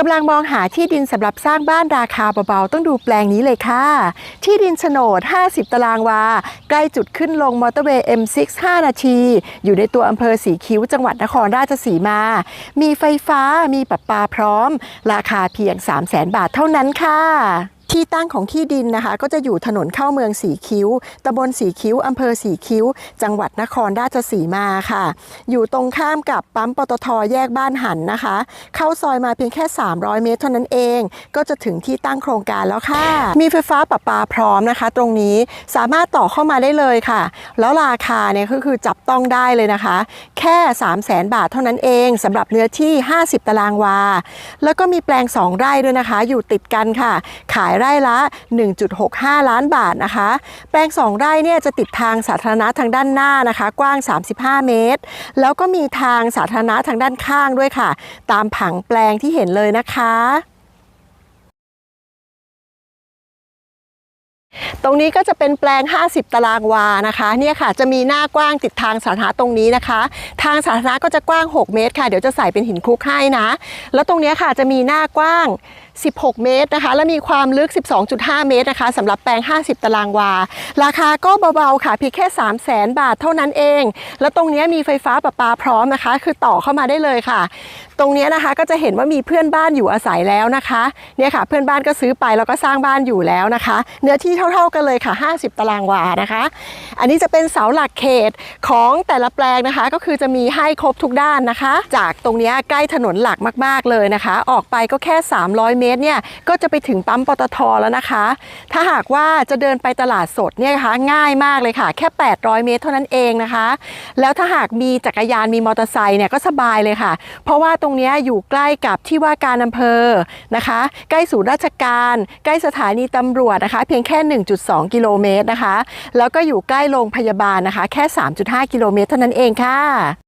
กำลังมองหาที่ดินสำหรับสร้างบ้านราคาเบาๆ ต้องดูแปลงนี้เลยค่ะ ที่ดินโฉนด 50 ตารางวา ใกล้จุดขึ้นลงมอเตอร์เวย์ M6 5 นาที อยู่ในตัวอำเภอสีคิ้วจังหวัดนครราชสีมา มีไฟฟ้ามีประปาพร้อม ราคาเพียง 3 0 0 0 0 0 บาทเท่านั้นค่ะ ที่ตั้งของที่ดินนะคะ ก็จะอยู่ถนนเข้าเมืองสีคิ้วตำบลสีคิ้วอำเภอสีคิ้ว จังหวัดนครราชสีมาค่ะ อยู่ตรงข้ามกับปั๊มปตทแยกบ้านหันนะคะ เข้าซอยมาเพียงแค่ 300 เมตรเท่านั้นเอง ก็จะถึงที่ตั้งโครงการแล้วค่ะ มีไฟฟ้าประปาพร้อมนะคะ ตรงนี้สามารถต่อเข้ามาได้เลยค่ะ แล้วราคาเนี่ยก็คือจับต้องได้เลยนะคะ แค่ 3 0 0แสนบาทเท่านั้นเองสำหรับเนื้อที่ 50 ตารางวา แล้วก็มีแปลง 2 ไร่ด้วยนะคะ อยู่ติดกันค่ะ ขายไร่ละ 1.65 ล้านบาทนะคะ แปลง 2 ไร่เนี่ยจะติดทางสาธารณะทางด้านหน้านะคะ กว้าง 35 เมตร แล้วก็มีทางสาธารณะทางด้านข้างด้วยค่ะ ตามผังแปลงที่เห็นเลยนะคะตรงนี้ก็จะเป็นแปลง 50 ตารางวานะคะเนี่ยค่ะจะมีหน้ากว้างติดทางสาธารณะตรงนี้นะคะ ทางสาธารณะก็จะกว้าง 6 เมตรค่ะ เดี๋ยวจะใส่เป็นหินคลุกให้นะ แล้วตรงนี้ค่ะจะมีหน้ากว้าง 16 เมตรนะคะ และมีความลึก 12.5 เมตรนะคะสำหรับแปลง 50 ตารางวา ราคาก็เบาๆค่ะเพียงแค่ 3 0 0แสนบาทเท่านั้นเอง แล้วตรงนี้มีไฟฟ้าประปาพร้อมนะคะ คือต่อเข้ามาได้เลยค่ะ ตรงนี้นะคะก็จะเห็นว่ามีเพื่อนบ้านอยู่อาศัยแล้วนะคะเนี่ยค่ะเพื่อนบ้านก็ซื้อไปแล้วก็สร้างบ้านอยู่แล้วนะคะ เนื้อที่เท่า ๆกันเลยค่ะ 50 ตารางวานะคะ อันนี้จะเป็นเสาหลักเขตของแต่ละแปลงนะคะ ก็คือจะมีให้ครบทุกด้านนะคะ จากตรงนี้ใกล้ถนนหลักมาก ๆเลยนะคะ ออกไปก็แค่ 300 เมตรเนี่ยก็จะไปถึงปั๊มปตทแล้วนะคะ ถ้าหากว่าจะเดินไปตลาดสดเนี่ยนะคะง่ายมากเลยค่ะ แค่ 800 เมตรเท่านั้นเองนะคะ แล้วถ้าหากมีจักรยานมีมอเตอร์ไซค์เนี่ยก็สบายเลยค่ะ เพราะว่าตรงนี้อยู่ใกล้กับที่ว่าการอำเภอนะคะ ใกล้ศูนย์ราชการ ใกล้สถานีตำรวจนะคะ เพียงแค่ 1.2 กิโลเมตรนะคะ แล้วก็อยู่ใกล้โรงพยาบาลนะคะ แค่ 3.5 กิโลเมตรเท่านั้นเองค่ะ